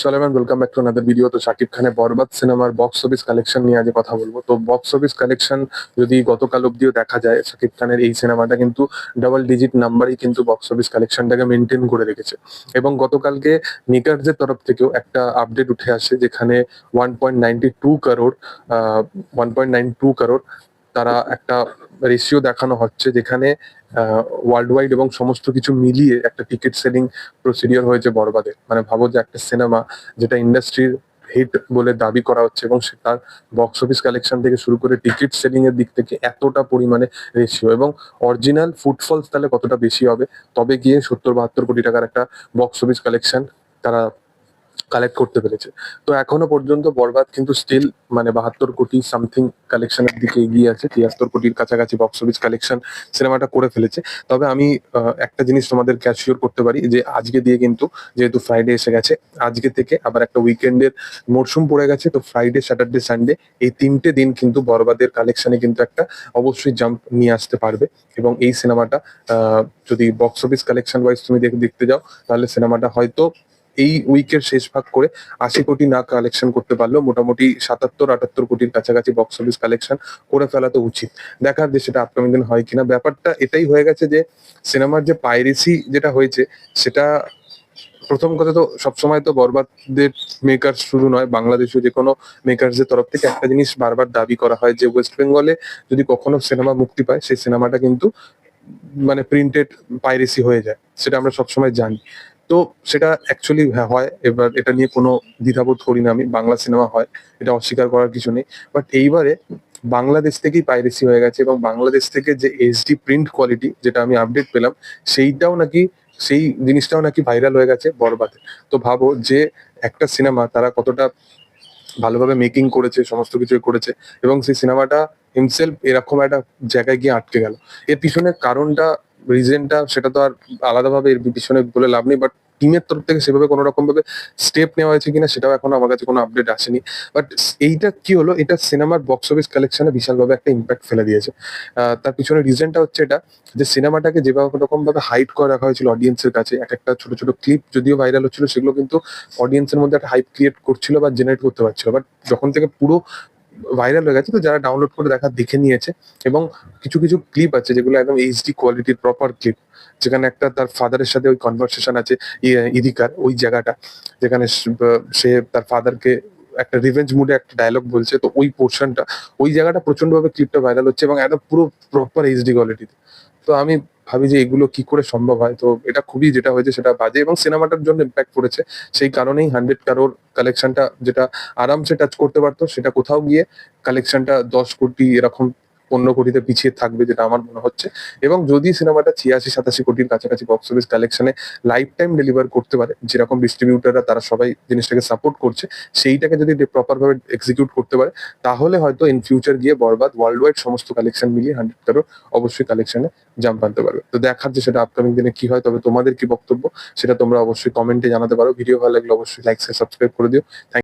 সালামান welcome back to another video তো শাকিব খানের বরবাদ সিনেমার বক্স অফিস কালেকশন নিয়ে আজ কথা বলব। তো বক্স অফিস কালেকশন যদি গতকাল অব্দিও দেখা যায় শাকিব খানের এই সিনেমাটা কিন্তু ডাবল ডিজিট নাম্বারই কিন্তু বক্স অফিস কালেকশনটাকে মেনটেন করে রেখেছে। এবং গতকালকে মেকারসদের তরফ থেকেও একটা আপডেট উঠে আসে, যেখানে ওয়ান পয়েন্ট নাইনটি টু কারোর ওয়ান পয়েন্ট নাইন টু কারোর তারা একটা রেশিও দেখানো হচ্ছে, যেখানে ওয়ার্ল্ড ওয়াইড এবং সমস্ত কিছু মিলিয়ে একটা টিকিট সেলিং প্রসিডিওর হয়েছে বরবাদের মানে ভাবো যে একটা সিনেমা যেটা ইন্ডাস্ট্রির হিট বলে দাবি করা হচ্ছে এবং সে তার বক্স অফিস কালেকশন থেকে শুরু করে টিকিট সেলিং এর দিক থেকে এতটা পরিমাণে রেশিও এবং অরিজিনাল ফুটফলস তাহলে কতটা বেশি হবে? তবে গিয়ে সত্তর বাহাত্তর কোটি টাকার একটা বক্স অফিস কালেকশন তারা কালেক্ট করতে পেরেছে। তো এখনও পর্যন্ত বরবাদ, কিন্তু স্টিল মানে বাহাত্তর কোটি সামথিং কালেকশনের দিকে এগিয়ে আছে। তিয়াত্তর কোটির কাছাকাছি বক্স অফিস কালেকশন সিনেমাটা করে ফেলেছে। তবে আমি একটা জিনিস তোমাদের ক্যাশিওর করতে পারি যে, আজকে দিয়ে কিন্তু যেহেতু ফ্রাইডে এসে গেছে, আজকে থেকে আবার একটা উইকেন্ডের মরশুম পড়ে গেছে, তো ফ্রাইডে স্যাটারডে সানডে এই তিনটে দিন কিন্তু বরবাদের কালেকশনে কিন্তু একটা অবশ্যই জাম্প নিয়ে আসতে পারবে। এবং এই সিনেমাটা যদি বক্স অফিস কালেকশন ওয়াইজ তুমি দেখতে যাও, তাহলে সিনেমাটা হয়তো এই উইকের শেষ ভাগ করে আশি কোটি না কালেকশন করতে পারলেও মোটামুটি সাতাত্তর, আটাত্তর কোটির কাছাকাছি বক্স অফিস কালেকশন করে ফেলা তো উচিত। দেখার যে সেটা আপকামিং দিন হয় কিনা। ব্যাপারটা এটাই হয়ে গেছে যে সিনেমার যে পাইরেসি যেটা হয়েছে, সেটা প্রথম কথা তো সবসময় তো বরবাদের মেকার শুধু নয়, বাংলাদেশেও যে কোনো মেকারসদের তরফ থেকে একটা জিনিস বারবার দাবি করা হয় যে ওয়েস্ট বেঙ্গলে যদি কখনো সিনেমা মুক্তি পায়, সেই সিনেমাটা কিন্তু মানে প্রিন্টেড পাইরেসি হয়ে যায়। সেটা আমরা সবসময় জানি। তো সেটা অ্যাকচুয়ালি হয় এবার এটা নিয়ে কোনো দ্বিধাবোধ করি না আমি। বাংলা সিনেমা হয়, এটা অস্বীকার করার কিছু নেই। বাট এইবারে বাংলাদেশ থেকেই পাইরেসি হয়ে গেছে এবং বাংলাদেশ থেকে যে এইচডি প্রিন্ট কোয়ালিটি যেটা আমি আপডেট পেলাম, সেইটাও নাকি, সেই জিনিসটাও নাকি ভাইরাল হয়ে গেছে বরবাদে। তো ভাবো যে একটা সিনেমা তারা কতটা ভালোভাবে মেকিং করেছে, সমস্ত কিছু করেছে এবং সেই সিনেমাটা হিমসেলফ এরকম একটা জায়গায় গিয়ে আটকে গেল। এর পিছনে কারণটা রিজনটা সেটা তো আর আলাদাভাবে এর পিছনে বলে লাভ নেই বাট টিমের তরফ থেকে সেভাবে কোনো রকম ভাবে স্টেপ নেওয়া হয়েছে কিনা সেটাও এখনও আমার কাছে কোনো আপডেট আসেনি। বাট এইটা কি হলো? এটা সিনেমার বক্স অফিস কালেকশনে বিশালভাবে একটা ইম্প্যাক্ট ফেলে দিয়েছে। তার পিছনে রিজনটা হচ্ছে এটা, যে সিনেমাটাকে যেভাবে রকম ভাবে হাইট করে রাখা হয়েছিল অডিয়েন্সের কাছে, এক একটা ছোট ছোট ক্লিপ যদিও ভাইরাল হচ্ছিল, সেগুলো কিন্তু অডিয়েন্সের মধ্যে একটা হাইপ ক্রিয়েট করছিল বা জেনারেট করতে পারছিল। বাট যখন থেকে পুরো ভাইরাল হয়ে গেছে, তো যারা ডাউনলোড করে দেখা, দেখে নিয়েছে। এবং কিছু কিছু ক্লিপ আছে যেগুলো একদম এইচডি কোয়ালিটির প্রপার ক্লিপ যেখানে একটা তার ফাদারের সাথে ওই কনভারসেশন আছে ইদিকার ওই জায়গাটা। যেখানে স- তার ফাদারকে একটা রিভেঞ্জ মুডে একটা ডায়লগ বলছে, তো ওই পোর্শনটা ওই জায়গাটা প্রচণ্ড ভাবে ক্লিপটা ভাইরাল হচ্ছে এবং একদম পুরো প্রপার এইচডি কোয়ালিটিতে তো আমি ভাবি যে এগুলো কি করে সম্ভব হয়? তো এটা খুবই যেটা হয়েছে সেটা বাজে এবং সিনেমাটার জন্য ইম্প্যাক্ট পড়েছে। সেই কারণেই হান্ড্রেড কারোর কালেকশনটা যেটা আরামসে টাচ করতে পারতো, সেটা কোথাও গিয়ে কালেকশনটা দশ কোটি এরকম পনেরো কোটিতে পিছিয়ে থাকবে যেটা আমার মনে হচ্ছে। এবং যদি সিনেমাটা ছিয়াশি, সাতাশি কোটির কাছাকাছি বক্স অফিস কালেকশনে লাইফ টাইম ডেলিভার করতে পারে, যেরকম ডিস্ট্রিবিউটাররা তারা সবাই জিনিসটাকে সাপোর্ট করছে, সেইটাকে যদি প্রপার ভাবে এক্সিকিউট করতে পারে, তাহলে হয়তো ইন ফিউচার গিয়ে বরবাদ ওয়ার্ল্ড ওয়াইড সমস্ত কালেকশন মিলিয়ে হান্ড্রেড কারও অবশ্যই কালেকশনে জাম্প আনতে পারবে। তো দেখার যে সেটা আপকামিং দিনে কি হয়, তবে তোমাদের কি বক্তব্য, সেটা তোমরা অবশ্যই কমেন্টে জানাতে পারো। ভিডিও ভালো লাগলে অবশ্যই লাইক সাবস্ক্রাইব করে দিও। Thank